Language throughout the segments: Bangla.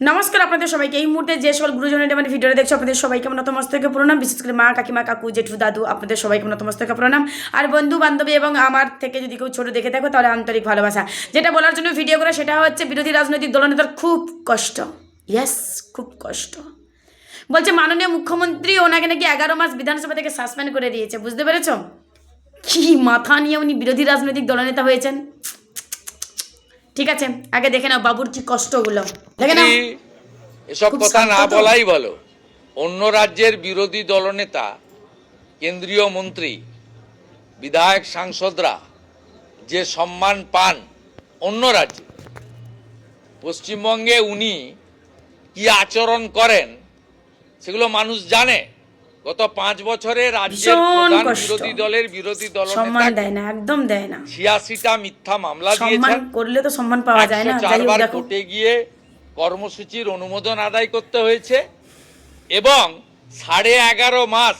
নমস্কার আপনাদের সবাইকে। এই মুহূর্তে যে সকল গুরুজনের আমার ভিডিওটা দেখছ, আপনাদের সবাইকে আমার নতমস্তকে প্রণাম বিশেষ করে মা, কাকিমা, কাকু, জেঠু, দাদু, আপনাদের সবাইকে আমার নতমস্তকে প্রণাম আর বন্ধু বান্ধবী এবং আমার থেকে যদি কেউ ছোটো দেখে থাকো, তাহলে আন্তরিক ভালোবাসা। যেটা বলার জন্য ভিডিও করা, সেটা হচ্ছে বিরোধী রাজনৈতিক দলনেতার খুব কষ্ট। ইয়েস খুব কষ্ট। বলছে, মাননীয় মুখ্যমন্ত্রী ওনাকে নাকি এগারো মাস বিধানসভা থেকে সাসপেন্ড করে দিয়েছে, বুঝতে পেরেছ? কি মাথা নিয়ে উনি বিরোধী রাজনৈতিক দলনেতা হয়েছেন? ঠিক আছে আগে দেখে নাও বাবুর কি কষ্টগুলো। দেখে নাও। এসব কথা না বলাই ভালো অন্য রাজ্যের বিরোধী দলনেতা কেন্দ্রীয় মন্ত্রী বিধায়ক সাংসদরা যে সম্মান পান অন্য রাজ্যে পশ্চিমবঙ্গে উনি কি আচরণ করেন সেগুলো মানুষ জানে? গত পাঁচ বছরে রাজ্যের প্রধান বিরোধী দলের বিরোধী দল সম্মান দেয় না একদম দেয় না। ছিয়াশিটা মিথ্যা মামলা সম্মান করলে তো সম্মান পাওয়া যায় না চারবার কোর্টে গিয়ে কর্মসূচির অনুমোদন আদায় করতে হয়েছে এবং সাড়ে এগারো মাস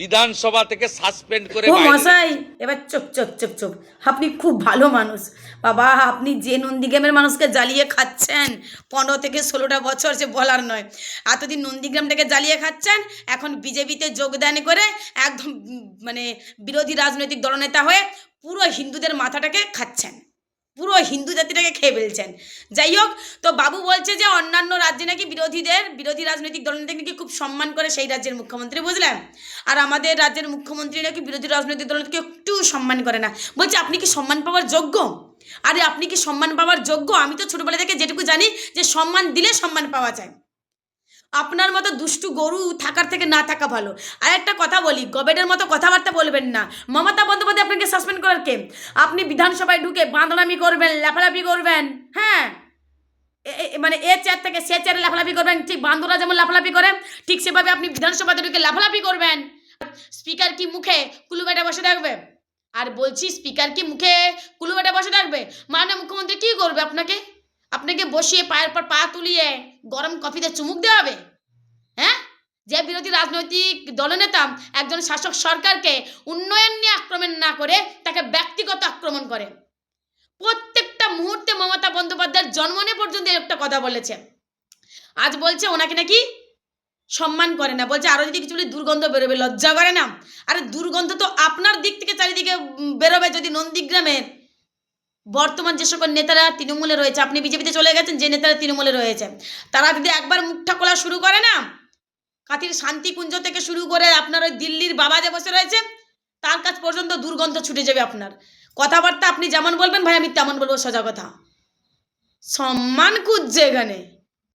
বিধানসভা থেকে সাসপেন্ড করে ও মশাই এবার চুপ চুপ চুপ চুপ। আপনি খুব ভালো মানুষ। বাবা আপনি যে নন্দীগ্রামের মানুষকে জ্বালিয়ে খাচ্ছেন পনেরো থেকে ষোলোটা বছর যে বলার নয়। এতদিন নন্দীগ্রামটাকে জ্বালিয়ে খাচ্ছেন এখন বিজেপিতে যোগদান করে একদম মানে বিরোধী রাজনৈতিক দলনেতা হয়ে পুরো হিন্দুদের মাথাটাকে খাচ্ছেন। পুরো হিন্দু জাতিটাকে খেয়ে ফেলছেন। যাই হোক, তো বাবু বলছে যে অন্যান্য রাজ্যে নাকি বিরোধীদের, বিরোধী রাজনৈতিক দলনেতাকে নাকি খুব সম্মান করে সেই রাজ্যের মুখ্যমন্ত্রী, বুঝলেন? আর আমাদের রাজ্যের মুখ্যমন্ত্রী নাকি বিরোধী রাজনৈতিক দলনেতাকে একটু সম্মান করে না। বলছে, আপনি কি সম্মান পাওয়ার যোগ্য? আরে, আপনি কি সম্মান পাওয়ার যোগ্য? আমি তো ছোটবেলা থেকে যেটুকু জানি যে সম্মান দিলে সম্মান পাওয়া যায়। আপনার মতো দুষ্টু গরু থাকার থেকে না থাকা ভালো। আর একটা কথা বলি গবেটের মতো কথাবার্তা বলবেন না। মমতা বন্দ্যোপাধ্যায় আপনাকে সাসপেন্ড করার কে? আপনি বিধানসভায় ঢুকে বাঁদরামি করবেন, লাফালাফি করবেন হ্যাঁ? মানে এ চেয়ার থেকে সে চেয়ারে লাফালাফি করবেন, ঠিক বান্দরা যেমন লাফালাফি করে, ঠিক সেভাবে আপনি বিধানসভাতে ঢুকে লাফালাফি করবেন। স্পিকার কি মুখে কুলুবেটা বসে থাকবে? আর বলছি স্পিকার কি মুখে কুলুবেটা বসে থাকবে? মানে মুখ্যমন্ত্রী কি করবে আপনাকে? আপনাকে বসিয়ে পায়ের পর পা তুলিয়ে গরম কফিতে চুমুক দেওয়া হবে? হ্যাঁ? যে বিরোধী রাজনৈতিক দলনেতা একজন শাসক সরকারকে উন্নয়ন নিয়ে আক্রমণ না করে তাকে ব্যক্তিগত আক্রমণ করে। প্রত্যেকটা মুহূর্তে মমতা বন্দ্যোপাধ্যায়ের জন্মনে পর্যন্ত একটা কথা বলেছে। আজ বলছে ওনাকে নাকি সম্মান করে না। বলছে, আরও যদি কিছু দুর্গন্ধ বেরোবে, লজ্জা করে না। আরে, দুর্গন্ধ তো আপনার দিক থেকে চারিদিকে বেরোবে যদি নন্দীগ্রামের বর্তমান যে সকল নেতারা তৃণমূলে রয়েছে, আপনি বিজেপিতে চলে গেছেন, যে নেতারা তৃণমূলে রয়েছে, তারা যদি একবার মুখটা খোলা শুরু করে না কাতির শান্তিকুঞ্জ থেকে শুরু করে আপনার ওই দিল্লির বাবা যে বসে রয়েছে, তার কাছ পর্যন্ত দুর্গন্ধ ছুটে যাবে আপনার। কথাবার্তা আপনি যেমন বলবেন, ভাই, আমি তেমন বলব, সোজা কথা। সম্মান খুঁজছে এখানে।